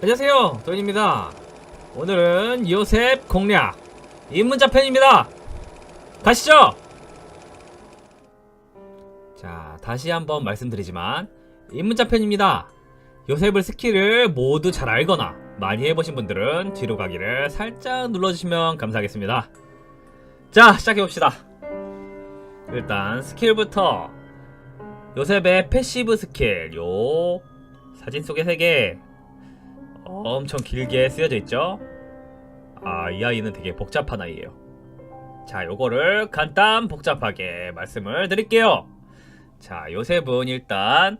안녕하세요 도인입니다. 오늘은 요셉 공략 입문자 편입니다. 가시죠! 자 다시 한번 말씀드리지만 입문자 편입니다. 요셉을 스킬을 모두 잘 알거나 많이 해보신 분들은 뒤로 가기를 살짝 눌러주시면 감사하겠습니다. 자 시작해봅시다. 일단 스킬부터 요셉의 패시브 스킬 요 사진 속의 세계 엄청 길게 쓰여져 있죠? 아, 이 아이는 되게 복잡한 아이예요. 자, 요거를 간단 복잡하게 말씀을 드릴게요. 자, 요셉은 일단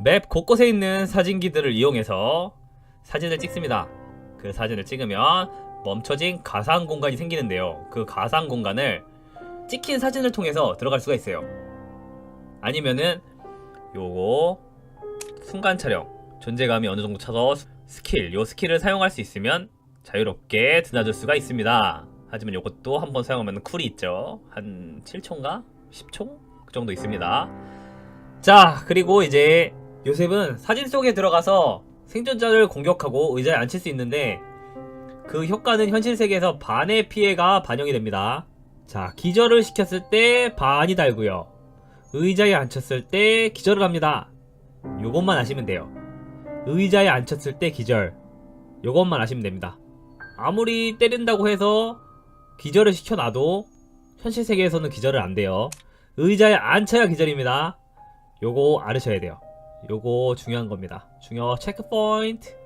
맵 곳곳에 있는 사진기들을 이용해서 사진을 찍습니다. 그 사진을 찍으면 멈춰진 가상 공간이 생기는데요. 그 가상 공간을 찍힌 사진을 통해서 들어갈 수가 있어요. 아니면은 요거 순간 촬영 존재감이 어느 정도 차서 스킬, 요 스킬을 사용할 수 있으면 자유롭게 드나들 수가 있습니다. 하지만 요것도 한번 사용하면 쿨이 있죠. 한 7초인가? 10초? 그 정도 있습니다. 자, 그리고 이제 요셉은 사진 속에 들어가서 생존자를 공격하고 의자에 앉힐 수 있는데 그 효과는 현실 세계에서 반의 피해가 반영이 됩니다. 자, 기절을 시켰을 때 반이 달고요. 의자에 앉혔을 때 기절을 합니다. 요것만 아시면 돼요. 의자에 앉혔을 때 기절. 요것만 아시면 됩니다. 아무리 때린다고 해서 기절을 시켜놔도 현실 세계에서는 기절을 안 돼요. 의자에 앉혀야 기절입니다. 요거 알으셔야 돼요. 요거 중요한 겁니다. 중요 체크 포인트.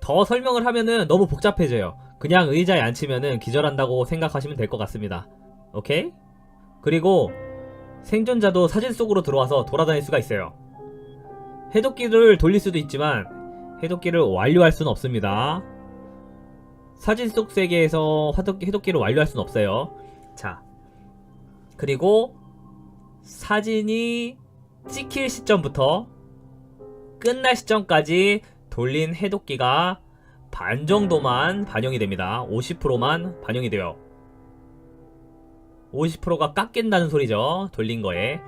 더 설명을 하면은 너무 복잡해져요. 그냥 의자에 앉히면은 기절한다고 생각하시면 될 것 같습니다. 오케이? 그리고 생존자도 사진 속으로 들어와서 돌아다닐 수가 있어요. 해독기를 돌릴 수도 있지만 해독기를 완료할 수는 없습니다. 사진 속 세계에서 해독기를 완료할 수는 없어요. 자, 그리고 사진이 찍힐 시점부터 끝날 시점까지 돌린 해독기가 반 정도만 반영이 됩니다. 50%만 반영이 돼요. 50%가 깎인다는 소리죠. 돌린 거에.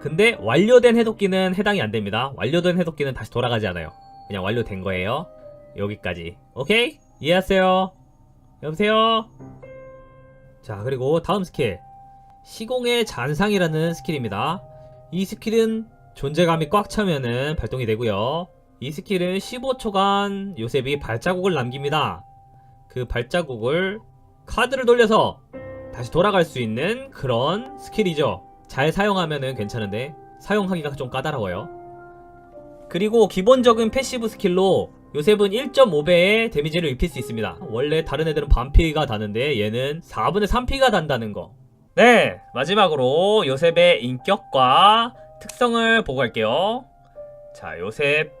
근데 완료된 해독기는 해당이 안 됩니다. 완료된 해독기는 다시 돌아가지 않아요. 그냥 완료된 거예요. 여기까지. 오케이? 이해하세요? 여보세요? 자, 그리고 다음 스킬. 시공의 잔상이라는 스킬입니다. 이 스킬은 존재감이 꽉 차면은 발동이 되고요. 이 스킬은 15초간 요셉이 발자국을 남깁니다. 그 발자국을 카드를 돌려서 다시 돌아갈 수 있는 그런 스킬이죠. 잘 사용하면은 괜찮은데 사용하기가 좀 까다로워요. 그리고 기본적인 패시브 스킬로 요셉은 1.5배의 데미지를 입힐 수 있습니다. 원래 다른 애들은 반피가 다는데 얘는 4분의 3피가 단다는 거. 네, 마지막으로 요셉의 인격과 특성을 보고 갈게요. 자, 요셉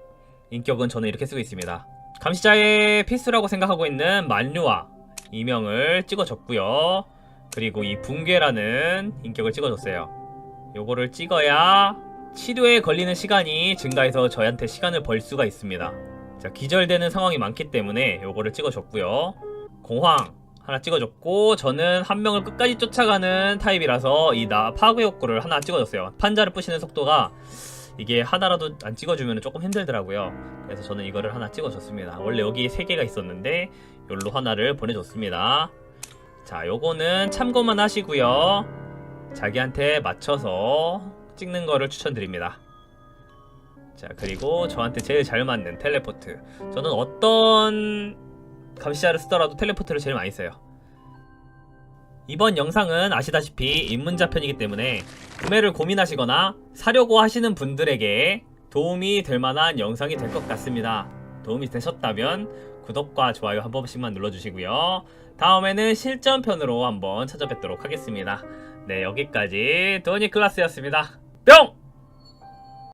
인격은 저는 이렇게 쓰고 있습니다. 감시자의 필수라고 생각하고 있는 만류와 이명을 찍어줬고요. 그리고 이 붕괴라는 인격을 찍어줬어요. 요거를 찍어야 치료에 걸리는 시간이 증가해서 저한테 시간을 벌 수가 있습니다. 자, 기절되는 상황이 많기 때문에 요거를 찍어줬고요. 공황 하나 찍어줬고 저는 한 명을 끝까지 쫓아가는 타입이라서 이 나 파괴 욕구를 하나 찍어줬어요. 판자를 부시는 속도가 이게 하나라도 안 찍어주면 조금 힘들더라고요. 그래서 저는 이거를 하나 찍어줬습니다. 원래 여기 세 개가 있었는데 요로 하나를 보내줬습니다. 자, 요거는 참고만 하시고요. 자기한테 맞춰서 찍는 거를 추천드립니다. 자, 그리고 저한테 제일 잘 맞는 텔레포트. 저는 어떤 감시자를 쓰더라도 텔레포트를 제일 많이 써요. 이번 영상은 아시다시피 입문자 편이기 때문에 구매를 고민하시거나 사려고 하시는 분들에게 도움이 될 만한 영상이 될 것 같습니다. 도움이 되셨다면 구독과 좋아요 한 번씩만 눌러주시고요. 다음에는 실전편으로 한번 찾아뵙도록 하겠습니다. 네, 여기까지 도니 클라스였습니다. 뿅!